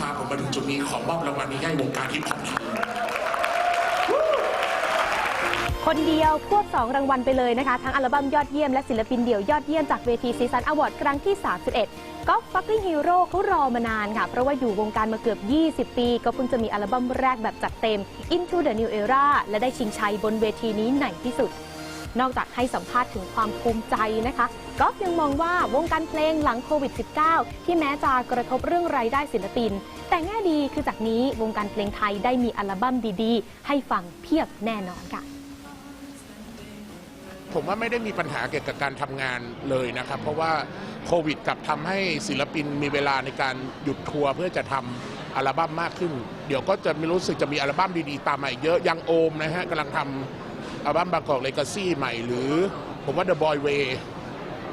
พาผมมาถึงจุดนี้ขอมอบรางวัลนี้ให้วงการฮิปฮอปไทยคนเดียวควบ 2 รางวัลไปเลยนะคะ ทั้งอัลบั้มยอดเยี่ยมและศิลปินเดี่ยวยอดเยี่ยมจากเวทีซีซันอวอร์ดครั้งที่ 31ก็ฟักกิ้งฮีโร่เขารอมานานค่ะ เพราะว่าอยู่วงการมาเกือบ 20 ปี ก็เพิ่งจะมีอัลบั้มแรกแบบจัดเต็ม Into the New Era และได้ชิงชัยบนเวทีนี้ในที่สุด นอกจากให้สัมภาษณ์ถึงความภูมิใจนะคะก็ยังมองว่าวงการเพลงหลังโควิด -19 ที่แม้จะกระทบเรื่องรายได้ศิลปิน แต่แง่ดีคือจากนี้วงการเพลงไทยได้มีอัลบั้มดีๆ ให้ฟังเพียบแน่นอนค่ะผมว่าไม่ได้มีปัญหาเกี่ยวกับการทำงานเลยนะครับ เพราะว่าโควิดกับทำให้ศิลปินมีเวลาในการหยุดทัวร์เพื่อจะทำอัลบั้มมากขึ้น เดี๋ยวก็จะมีรู้สึกจะมีอัลบั้มดีๆ ตามมาอีกเยอะยังโอมนะฮะกำลังทำ อัลบั้มบางกอกเลกาซี่ใหม่หรือ ผมว่า The Boy Way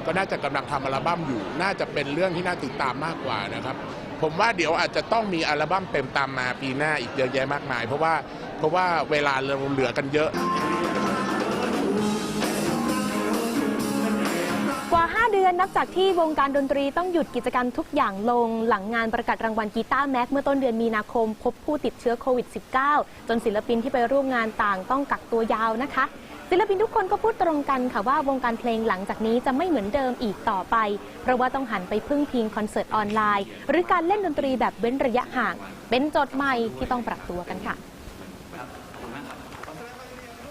ก็น่าจะกำลังทำอัลบั้มอยู่ น่าจะเป็นเรื่องที่น่าติดตามมากกว่านะครับ ผมว่าเดี๋ยวอาจจะต้องมีอัลบั้มเต็มตามมาปีหน้าอีกเยอะแยะมากมาย เพราะว่าเพราะว่าเวลาเราเหลือกันเยอะ อนนับจากที่วงการดนตรีต้องหยุดกิจกรรมทุกอย่างลง หลังงานประกาศรางวัลกีตาร์แม็กเมื่อต้นเดือนมีนาคม พบผู้ติดเชื้อโควิด -19 จนศิลปินที่ไปร่วมงานต่างต้องกักตัวยาวนะคะ ศิลปินทุกคนก็พูดตรงกันค่ะว่าวงการเพลงหลังจากนี้จะไม่เหมือนเดิมอีกต่อไป เพราะว่าต้องหันไปพึ่งพิงคอนเสิร์ตออนไลน์ หรือการเล่นดนตรีแบบเว้นระยะห่าง เป็นโจทย์ใหม่ที่ต้องปรับตัวกันค่ะ